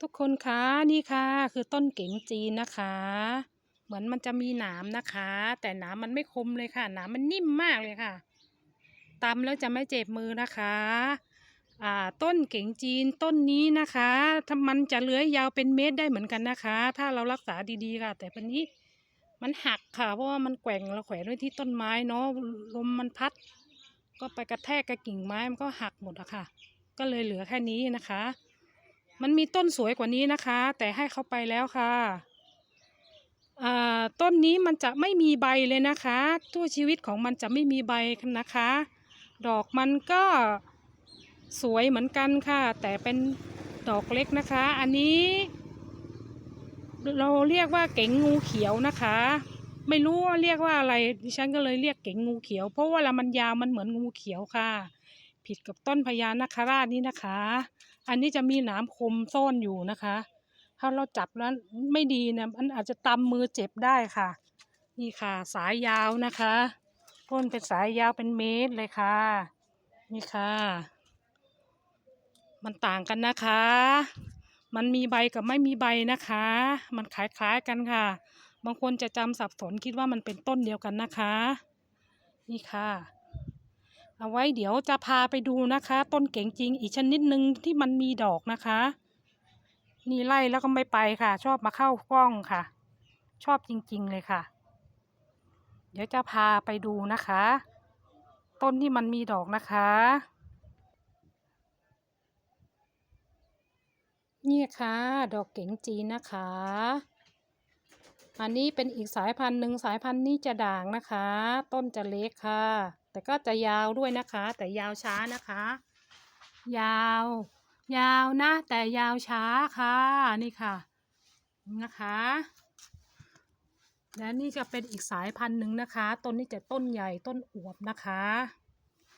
ทุกคนคะนี่ค่ะ คือต้นเก๋งจีนนะคะ เหมือนมันจะมีหนามนะคะ แต่หนามมันไม่คมเลยค่ะ หนามมันนิ่มมากเลยค่ะตำแล้วจะไม่เจ็บมือนะคะอ่าต้นเก๋งจีนต้นนี้นะคะถ้ามันจะเลื้อยยาวเป็นเมตรได้เหมือนกันนะคะ ถ้าเรารักษาดีๆค่ะ แต่ปันนี้มันหักค่ะ เพราะว่ามันแกว่งเราแขวนไว้ที่ต้นไม้เนาะลมมันพัด ก็ไปกระแทกกับกิ่งไม้มันก็หักหมดอะค่ะ ก็เลยเหลือแค่นี้นะคะ มันมีต้นสวยกว่านี้นะคะ แต่ให้เขาไปแล้วค่ะอ่าต้นนี้มันจะไม่มีใบเลยนะคะทั่วชีวิตของมันจะไม่มีใบนะคะ ดอกมันก็สวยเหมือนกันค่ะ แต่เป็นดอกเล็กนะคะ อันนี้ เราเรียกว่าเก๋งงูเขียวนะคะ ไม่รู้ว่าเรียกว่าอะไรดิฉันก็เลยเรียกเก๋งงูเขียว เพราะว่าลามันยาวมันเหมือนงูเขียวค่ะ ผิดกับต้นพญานาคราชนี่นะคะ อันนี้จะมีหนามคมซ่อนอยู่นะคะ ถ้าเราจับแล้วไม่ดีนะมันอาจจะตำมือเจ็บได้ค่ะ นี่ค่ะ สายยาวนะคะต้นเป็นสายยาวเป็นเมตรเลยค่ะ นี่ค่ะ มันต่างกันนะคะ มันมีใบกับไม่มีใบนะคะ มันคล้ายๆกันค่ะ บางคนจะจำสับสนคิดว่ามันเป็นต้นเดียวกันนะคะ นี่ค่ะ เอาไว้เดี๋ยวจะพาไปดูนะคะ ต้นเก๋งจริงอีกชนิดหนึ่งที่มันมีดอกนะคะ นี่ไล่แล้วก็ไม่ไปค่ะ ชอบมาเข้ากล้องค่ะ ชอบจริงๆเลยค่ะ เดี๋ยวจะพาไปดูนะคะ ต้นที่มันมีดอกนะคะนี่ค่ะ ดอกเก๋งจีนนะคะ อันนี้เป็นอีกสายพันธุ์หนึ่งสายพันธุ์นี้จะด่างนะคะ ต้นจะเล็กค่ะ แต่ก็จะยาวด้วยนะคะ แต่ยาวช้านะคะ ยาว ยาวนะ แต่ยาวช้าค่ะนี่ค่ะนะคะและนี่จะเป็นอีกสายพันธุ์หนึ่งนะคะ ต้นนี้จะต้นใหญ่ต้นอวบนะคะ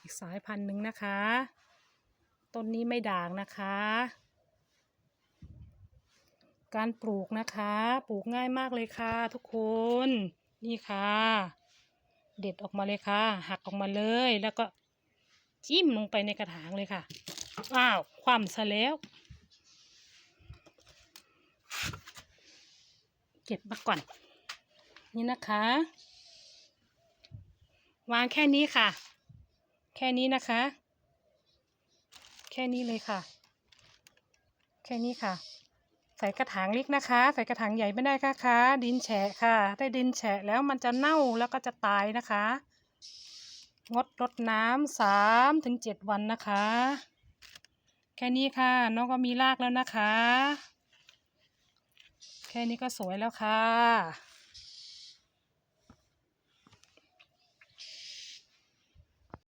อีกสายพันธุ์หนึ่งนะคะ ต้นนี้ไม่ด่างนะคะ การปลูกนะคะ ปลูกง่ายมากเลยค่ะทุกคน นี่ค่ะ เด็ดออกมาเลยค่ะ หักออกมาเลย แล้วก็จิ้มลงไปในกระถางเลยค่ะ อ้าว ความซะแล้ว เก็บมาก่อน นี่นะคะ วางแค่นี้ค่ะ แค่นี้นะคะ แค่นี้เลยค่ะ แค่นี้ค่ะ ส่กระถางเล็กนะคะ ใส่กระถางใหญ่ไม่ได้ค่ะคะดินแฉะค่ะ ได้ดินแฉะแล้วมันจะเน่าแล้วก็จะตายนะคะ งดรดน้ำสามถึงเจ็ดวันนะคะ แค่นี้ค่ะ น้องก็มีรากแล้วนะคะ แค่นี้ก็สวยแล้วค่ะ